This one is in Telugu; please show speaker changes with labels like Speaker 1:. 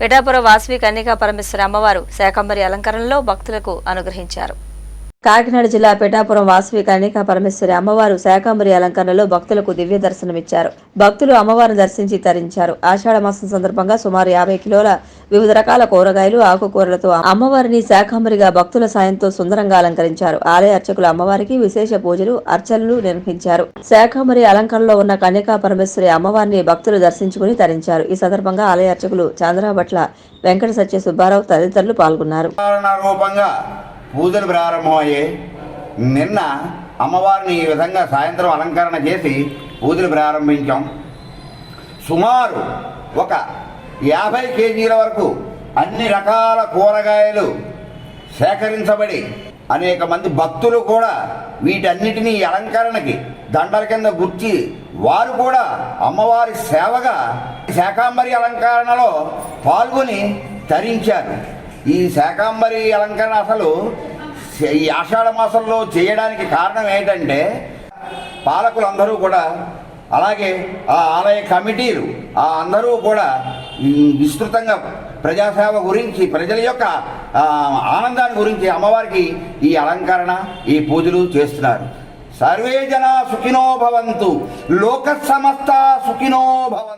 Speaker 1: పిఠాపురం వాసవి కన్యకా పరమేశ్వరి అమ్మవారు శాకంబరి అలంకరణలో భక్తులకు అనుగ్రహించారు. కాకినాడ జిల్లా పిఠాపురం వాసవి కన్నికా పరమేశ్వరి అమ్మవారు శాకంబరి అలంకరణలో భక్తులకు దివ్య దర్శనమిచ్చారు. భక్తులు అమ్మవారిని దర్శించి తరించారు. ఆషాఢ మాసం సందర్భంగా సుమారు యాభై కిలోల వివిధ రకాల కూరగాయలు ఆకుకూరలతో అమ్మవారిని శాఖాంబరిగా భక్తుల సాయంతో సుందరంగా అలంకరించారు. ఆలయ అర్చకులు అమ్మవారికి విశేష పూజలు అర్చనలు నిర్వహించారు. శాఖాంబరి అలంకరణలో ఉన్న కన్యకా పరమేశ్వరి అమ్మవారిని భక్తులు దర్శించుకుని తరించారు. ఈ సందర్భంగా ఆలయ అర్చకులు చంద్రభట్ల వెంకట సత్య సుబ్బారావు తదితరులు పాల్గొన్నారు.
Speaker 2: పూజలు ప్రారంభమయ్యే నిన్న అమ్మవారిని ఈ విధంగా సాయంత్రం అలంకరణ చేసి పూజలు ప్రారంభించాం. సుమారు ఒక యాభై కేజీల వరకు అన్ని రకాల కూరగాయలు సేకరించబడి అనేక మంది భక్తులు కూడా వీటన్నిటినీ అలంకరణకి దండల కింద గుర్చి వారు కూడా అమ్మవారి సేవగా శాకాంబరి అలంకరణలో పాల్గొని తరించారు. ఈ శాకాంబరి అలంకరణ అసలు ఈ ఆషాఢ మాసంలో చేయడానికి కారణం ఏంటంటే పాలకులందరూ కూడా అలాగే ఆ ఆలయ కమిటీలు ఆ అందరూ కూడా విస్తృతంగా ప్రజాసేవ గురించి ప్రజల యొక్క ఆనందాన్ని గురించి అమ్మవారికి ఈ అలంకరణ ఈ పూజలు చేస్తున్నారు. సర్వే జనా సుఖినో భవంతు. లోక సమస్త సుఖినో భవంతు.